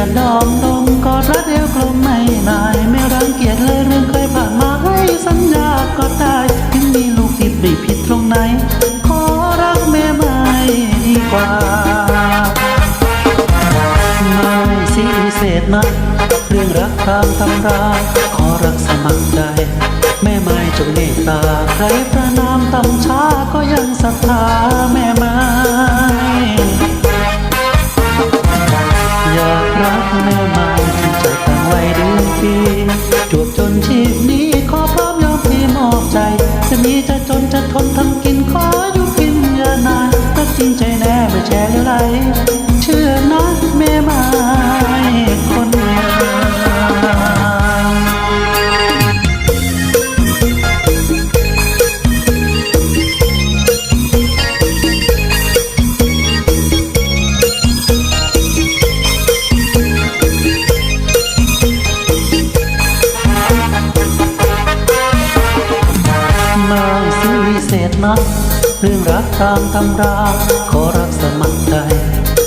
จะดอมดมกอดรัดเอวกลมไม่นาย ไม่รังเกียจเลยเรื่องเคยผ่านมาให้สัญญาก็ได้ยังมีลูกผิดไม่ผิดตรงไหน ขอรักแม่ไม่ดีกว่าไม่สิเศษนะเรื่องรักตามตำราขอรักสมัครใจแม่ไม้จงเมตตาใครประนามตำช้าก็ยังศรัทธาแม่ไม้ นักเรื่องรักตามตำรา ขอรักสมัครใจ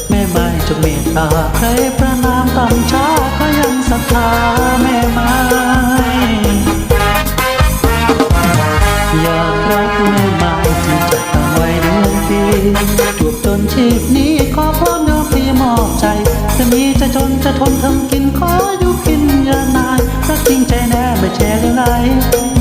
แม่ไม้จงเมตตา ใครประนามตำช้าก็ยังศรัทธาแม่ไม้อยากรักแม่ไม้ที่จะตั้งไว้เดือนปีจวบจนชีพนี้ขอพร้อมยอมพี่มอบใจ จะมีจะจนจะทนทำกินขออยู่กินอย่านานรักจริงใจแน่ไม่แช่เหลวไห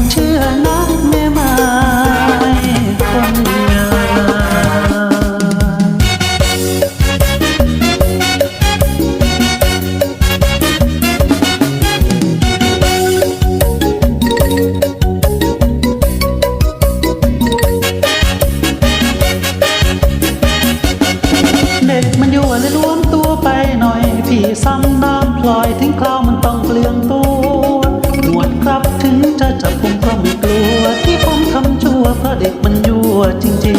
เลยรวมตัวไปหน่อย พี่ซ้ำน้ำพลอยถึงคราวมันต้องเปลืองตัว หนวดครับถึงจะจับผมก็ไม่กลัว ที่ผมทำชั่วเพราะเด็กมันยั่วจริง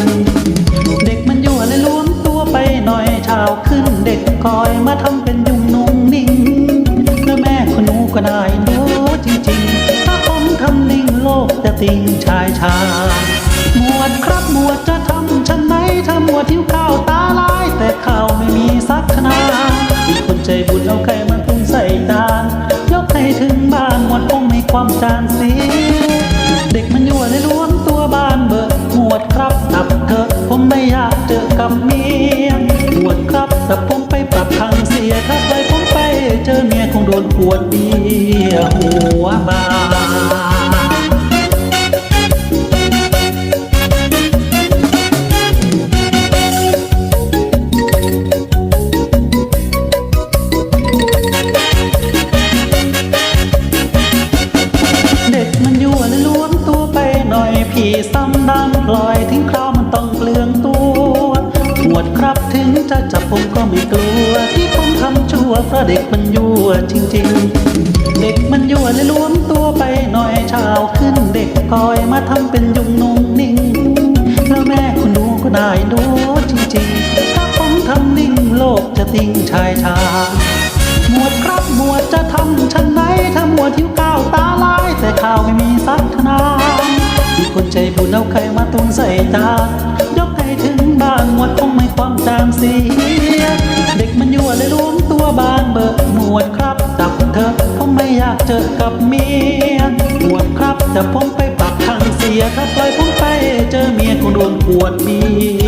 ๆ เด็กมันยั่วเลยรวมตัวไปหน่อยเช้าขึ้นเด็กคอยมาทำเป็นยุ่งนุ่งนิ่งแล้วแม่คนหนูก็ได้ดูจริงๆ ถ้าผมทำนิ่งโลกจะติงชายชาหมวดครับหมวดจะทำฉันไหนถ้าหมวดหิวข้าวตาลา แต่ข้าวไม่มีสักนาดมีคนใจบุญเอาไก่มาปรุงใส่จาน ยกให้ถึงบ้านหมดคงไม่ความจานเสียเด็กมันยั่วเลยรวมตัวบ้านเบิกหมวดครับตับเถอะผมไม่อยากเจอกับเมียหมวดครับแต่ผมไปปรับคังเสียถ้าไปผมไปเจอเมียคงโดนปวดเบี้ยหัวบา ลอยทิ้งคราวมันต้องเปลืองตัวหวดครับถึงจะจับผมก็ไม่กลัว ที่ผมทำชั่วเพราะเด็กมันยั่วจริง ๆ เด็กมันยั่วเลยล้วนตัวไปหน่อยเช้าขึ้นเด็กคอยมาทำเป็นยุงนุ่งนิ่งแล้วแม่คุณดูก็ได้ดูจริงๆ ถ้าผมทำนิ่งโลกจะติ้งชายชาหมวดครับหมวดจะทำฉันไหนถ้าหมวดหิวข้าวตาลายแต่ข้าวไม่มีสักนา คนใจบุญเอาใครมาตุนใส่ตายกให้ถึงบ้านหมดคงไม่ความจางเสีย เด็กมันยั่วเลยรวมตัวบางเบิกหมวดครับจับเธอผมไม่อยากเจอกับเมียหมวดครับแต่ผมไปปักทางเสียถ้าปล่อยผมไปเจอเมียคงโดนปวดเมีย